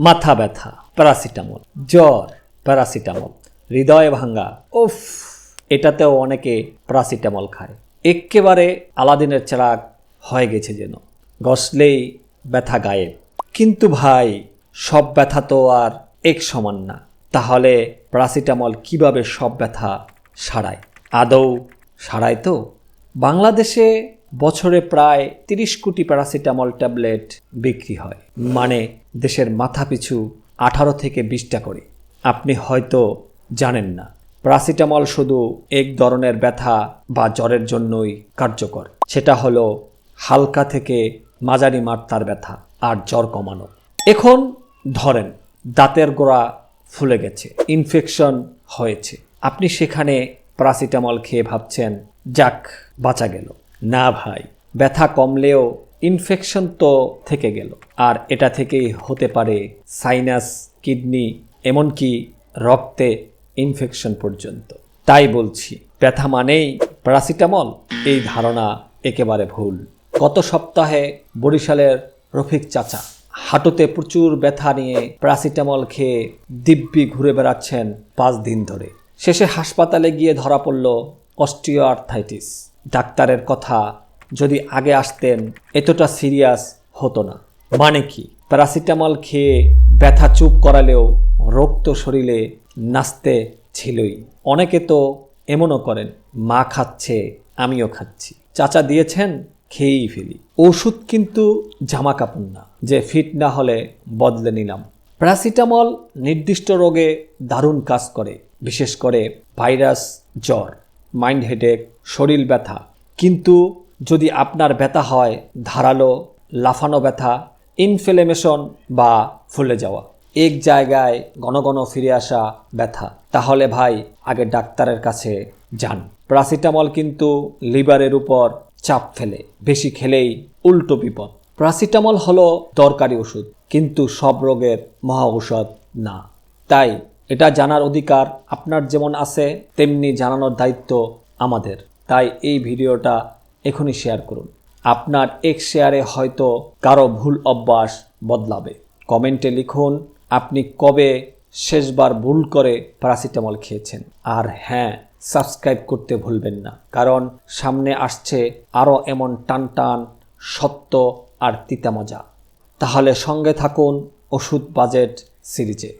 মাথা ব্যথা, প্যারাসিটামল, জ্বর, প্যারাসিটামল, হৃদয় ভাঙ্গা, উফ, এটাতেও অনেকে প্যারাসিটামল খায়। একেবারে আলাদিনের চেরাগ হয়ে গেছে যেন, গসলেই ব্যথা গায়েব কিন্তু ভাই, সব ব্যথা তো আর এক সমান না। তাহলে প্যারাসিটামল কীভাবে সব ব্যথা সারায়? আদৌ সারায় তো? বাংলাদেশে বছরে প্রায় তিরিশ কোটি প্যারাসিটামল ট্যাবলেট বিক্রি হয়। মানে দেশের মাথাপিছু আঠারো থেকে বিশটা করে। আপনি হয়তো জানেন না, প্যারাসিটামল শুধু এক ধরনের ব্যথা বা জ্বরের জন্যই কার্যকর। সেটা হলো হালকা থেকে মাঝারি মাত্রার ব্যথা আর জ্বর কমানো। এখন ধরেন দাঁতের গোড়া ফুলে গেছে ইনফেকশন হয়েছে। আপনি সেখানে প্যারাসিটামল খেয়ে ভাবছেন, যাক, বাঁচা গেল। না ভাই, ব্যথা কমলেও ইনফেকশন তো থেকে গেল। আর এটা থেকেই হতে পারে সাইনাস কিডনি এমনকি রক্তে ইনফেকশন পর্যন্ত। তাই বলছি, ব্যথা মানেই প্যারাসিটামল এই ধারণা একেবারে ভুল। গত সপ্তাহে বরিশালের রফিক চাচা হাঁটুতে প্রচুর ব্যথা নিয়ে প্যারাসিটামল খেয়ে দিব্যি ঘুরে বেড়াচ্ছেন পাঁচ দিন ধরে। শেষে হাসপাতালে গিয়ে ধরা পড়ল অস্টিও আর্থাইটিস ডাক্তারের কথা যদি আগে আসতেন, এতটা সিরিয়াস হতো না। মানে কি? প্যারাসিটামল খেয়ে ব্যথা চুপ করালেও রোগ তো শরীরে নাচতে ছিলই। অনেকে তো এমনও করেন, মা খাচ্ছে, আমিও খাচ্ছি। চাচা দিয়েছেন, খেয়েই ফেলি। ওষুধ কিন্তু জামা কাপড় না, যে ফিট না হলে বদলে নিলাম। প্যারাসিটামল নির্দিষ্ট রোগে দারুণ কাজ করে, বিশেষ করে ভাইরাস জ্বর। মাইন্ড হেডেক, শরীর ব্যথা। কিন্তু যদি আপনার ব্যথা হয়, ধারালো, লাফানো ব্যথা ইনফ্লেমেশন বা ফুলে যাওয়া, এক জায়গায় ঘন ঘন ফিরে আসা ব্যথা, তাহলে ভাই আগে ডাক্তারের কাছে যান। প্যারাসিটামল কিন্তু লিভারের উপর চাপ ফেলে, বেশি খেলেই উল্টো বিপদ। প্যারাসিটামল হলো দরকারি ওষুধ, কিন্তু সব রোগের মহা ঔষধ না। তাই এটা জানার অধিকার আপনার যেমন আছে, তেমনি জানানোর দায়িত্ব আমাদের। তাই এই ভিডিওটা এখনই শেয়ার করুন। আপনার এক শেয়ারে হয়তো কারও ভুল অভ্যাস বদলাবে। কমেন্টে লিখুন, আপনি কবে শেষবার ভুল করে প্যারাসিটামল খেয়েছেন? আর হ্যাঁ সাবস্ক্রাইব করতে ভুলবেন না, কারণ সামনে আসছে আরও এমন টান টান সত্য আর তিতা মজা তাহলে সঙ্গে থাকুন ওষুধ বাজেট সিরিজে।